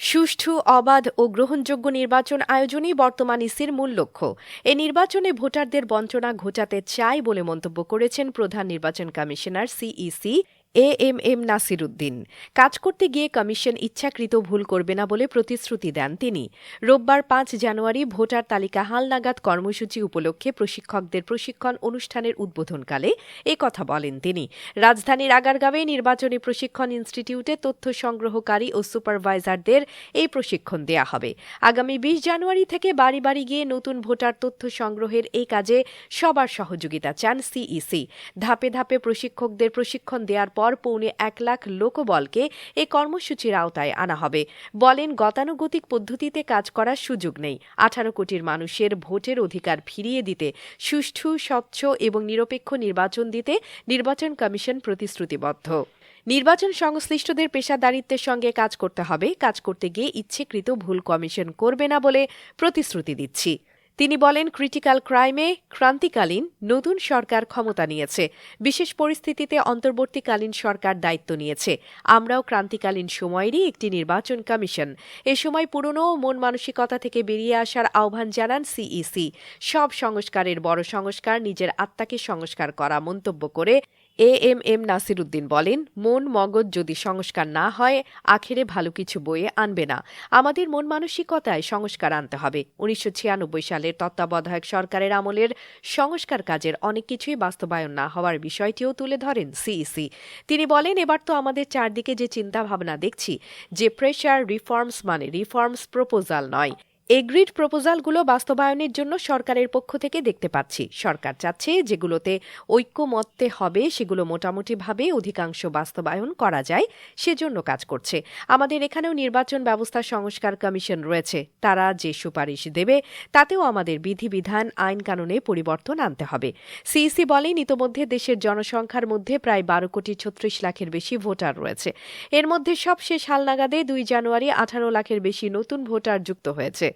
সুষ্ঠু, অবাধ ও গ্রহণযোগ্য নির্বাচন আয়োজনই বর্তমান ইসির মূল লক্ষ্য। এ নির্বাচনে ভোটারদের বঞ্চনা ঘোচাতে চায় বলে মন্তব্য করেছেন প্রধান নির্বাচন commissioner CEC A M M Nasir Uddin কাজ করতে গিয়ে কমিশন ইচ্ছাকৃত ভুল করবে না বলে প্রতিশ্রুতি দেন তিনি। রোববার পাঁচ জানুয়ারি ভোটার তালিকা হালনাগাদ কর্মসূচি উপলক্ষে প্রশিক্ষকদের প্রশিক্ষণ অনুষ্ঠানের উদ্বোধনকালে এ কথা বলেন তিনি। রাজধানীর আগারগাঁওয়ে নির্বাচনী প্রশিক্ষণ ইনস্টিটিউটে তথ্য সংগ্রহকারী ও সুপারভাইজারদের এই প্রশিক্ষণ দেয়া হবে। আগামী বিশ জানুয়ারি থেকে বাড়ি বাড়ি গিয়ে নতুন ভোটার তথ্য সংগ্রহের এই কাজে সবার সহযোগিতা চান সিইসি। ধাপে ধাপে প্রশিক্ষকদের প্রশিক্ষণ দেওয়ার পর পৌনে এক লাখ লোকবলকে এ কর্মসূচির আওতায় আনা হবে। বলেন, গতানুগতিক পদ্ধতিতে কাজ করার সুযোগ নেই। আঠারো কোটির মানুষের ভোটের অধিকার ফিরিয়ে দিতে, সুষ্ঠু, স্বচ্ছ এবং নিরপেক্ষ নির্বাচন দিতে নির্বাচন কমিশন প্রতিশ্রুতিবদ্ধ। নির্বাচন সংশ্লিষ্টদের পেশাদারিত্বের সঙ্গে কাজ করতে হবে। কাজ করতে গিয়ে ইচ্ছেকৃত ভুল কমিশন করবে না বলে প্রতিশ্রুতি দিচ্ছি। তিনি বলেন ক্রিটিক্যাল ক্রাইমে ক্রান্তিকালীন নতুন সরকার ক্ষমতা নিয়েছে। বিশেষ পরিস্থিতিতে অন্তর্বর্তীকালীন সরকার দায়িত্ব নিয়েছে। আমরাও ক্রান্তিকালীন সময়েরই একটি নির্বাচন কমিশন। এ সময় পুরনো মন মানসিকতা থেকে বেরিয়ে আসার আহ্বান জানান সিইসি। সব সংস্কারের বড় সংস্কার নিজের আত্মাকে সংস্কার করা মন্তব্য করে A M M Nasir Uddin বলেন, মন মগজ যদি সংস্কার না হয়, আখেরে ভালো কিছু বয়ে আনবে না। আমাদের মন মানসিকতায় সংস্কার আনতে হবে। উনিশশো ছিয়ানব্বই সালের তত্ত্বাবধায়ক সরকারের আমলের সংস্কার কাজের অনেক কিছুই বাস্তবায়ন না হওয়ার বিষয়টিও তুলে ধরেন সিইসি। তিনি বলেন, এবার তো আমাদের চারদিকে যে চিন্তাভাবনা দেখছি, যে প্রেশার রিফর্মস মানে রিফর্মস প্রপোজাল নয়। এগ্রিড প্রপোজালগুলো বাস্তবায়নের জন্য সরকারের পক্ষ থেকে দেখতে পাচ্ছি। সরকার চাচ্ছে যেগুলোতে ঐক্যমত্যে হবে, সেগুলো মোটামুটিভাবে অধিকাংশ বাস্তবায়ন করা যায়, সেজন্য কাজ করছে। আমাদের এখানেও নির্বাচন ব্যবস্থা সংস্কার কমিশন রয়েছে। তারা যে সুপারিশ দেবে, তাতেও আমাদের বিধিবিধান আইন কানুনে পরিবর্তন আনতে হবে। সিইসি বলেন, ইতোমধ্যে দেশের জনসংখ্যার মধ্যে প্রায় বারো কোটি ছত্রিশ লাখের বেশি ভোটার রয়েছে। এর মধ্যে সবশেষ হালনাগাদে দুই জানুয়ারি আঠারো লাখের বেশি নতুন ভোটার যুক্ত হয়েছে।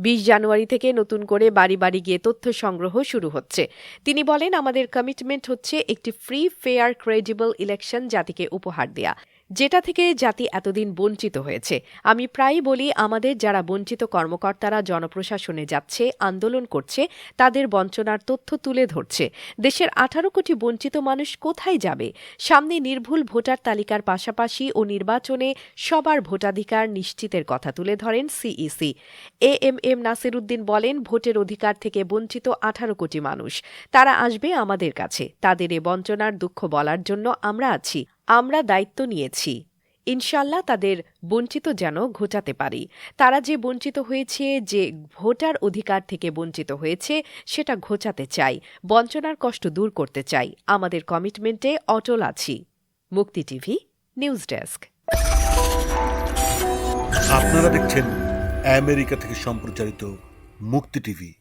বিশ জানুয়ারি থেকে নতুন করে বাড়ি বাড়ি গিয়ে তথ্য সংগ্রহ শুরু হচ্ছে। তিনি বলেন, আমাদের কমিটমেন্ট হচ্ছে একটি ফ্রি ফেয়ার ক্রেডিবল ইলেকশন জাতিকে উপহার দেয়া। যেটা থেকে জাতি এতদিন বঞ্চিত হয়েছে। আমি প্রায়ই বলি, আমাদের যারা বঞ্চিত কর্মকর্তারা জনপ্রশাসনে যাচ্ছে, আন্দোলন করছে, তাদের বঞ্চনার তথ্য তুলে ধরছে। দেশের আঠারো কোটি বঞ্চিত মানুষ কোথায় যাবে? সামনে নির্ভুল ভোটার তালিকার পাশাপাশি ও নির্বাচনে সবার ভোটাধিকার নিশ্চিতের কথা তুলে ধরেন CEC. A M M Nasiruddin বলেন, ভোটের অধিকার থেকে বঞ্চিত আঠারো কোটি মানুষ। তারা আসবে আমাদের কাছে। তাদের এ বঞ্চনার দুঃখ বলার জন্য আমরা আছি। আমরা দায়িত্ব নিয়েছি। ইনশাল্লাহ তাদের বঞ্চিত যেন ঘোচাতে পারি। তারা যে বঞ্চিত হয়েছে, যে ভোটার অধিকার থেকে বঞ্চিত হয়েছে, সেটা ঘোচাতে চাই, বঞ্চনার কষ্ট দূর করতে চাই। আমাদের কমিটমেন্টে অটল আছি। মুক্তি টিভি, নিউজ ডেস্ক। আপনারা দেখছেন আমেরিকা থেকে সম্প্রচারিত মুক্তি টিভি।